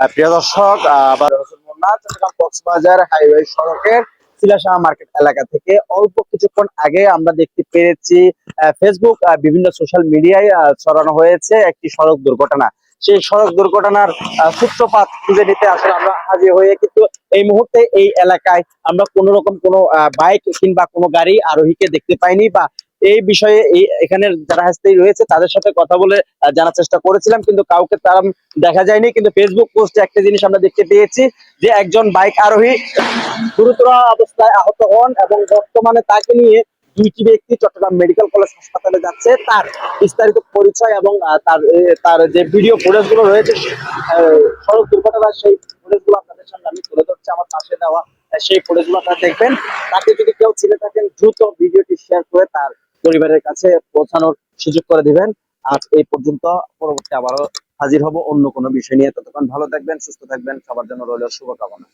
প্রিয় দর্শক কক্সবাজার হাইওয়ে সড়কের সিলাশাহ মার্কেট এলাকা থেকে অল্প কিছুক্ষণ আগে আমরা দেখতে পেরেছি ফেসবুক বিভিন্ন সোশ্যাল মিডিয়ায় ছড়ানো হয়েছে একটি সড়ক দুর্ঘটনা। সেই সড়ক দুর্ঘটনার সূত্রপাত খুঁজে নিতে আসলে আমরা হাজির হয়ে কিন্তু এই মুহূর্তে এই এলাকায় আমরা কোন রকম কোনো বাইক কিংবা কোনো গাড়ি আরোহীকে দেখতে পাইনি বা এই বিষয়ে এই এখানের যারা হাসতেই রয়েছে, তাদের সাথে কথা বলে জানার চেষ্টা করেছিলাম, কিন্তু কাউকে তারা দেখা যায়নি। কিন্তু ফেসবুক পোস্টে একটা জিনিস আমরা দেখতে পেয়েছি, যে একজন বাইক আরোহী গুরুতর অবস্থায় আহত হন এবং বর্তমানে তাকে নিয়ে দুইটি ব্যক্তি চট্টগ্রাম মেডিকেল কলেজ হাসপাতালে যাচ্ছে। তার বিস্তারিত পরিচয় এবং তার তার যে ভিডিও ফুটেজগুলো রয়েছে সড়ক দুর্ঘটনার সেই ফুটেজগুলো আপনাদের সামনে আমি তুলে ধরছি, আমার পাশে দেওয়া সেই ফুটেজগুলো আপনারা দেখবেন। তাকে যদি কেউ চিনে থাকেন, দ্রুত ভিডিওটি শেয়ার করে তার পরিবারের কাছে পৌঁছানোর সুযোগ করে দিবেন। আজ এই পর্যন্ত, পরবর্তী আবারও হাজির হব অন্য কোনো বিষয় নিয়ে। ততক্ষণ ভালো থাকবেন, সুস্থ থাকবেন। সবার জন্য রইল শুভকামনা।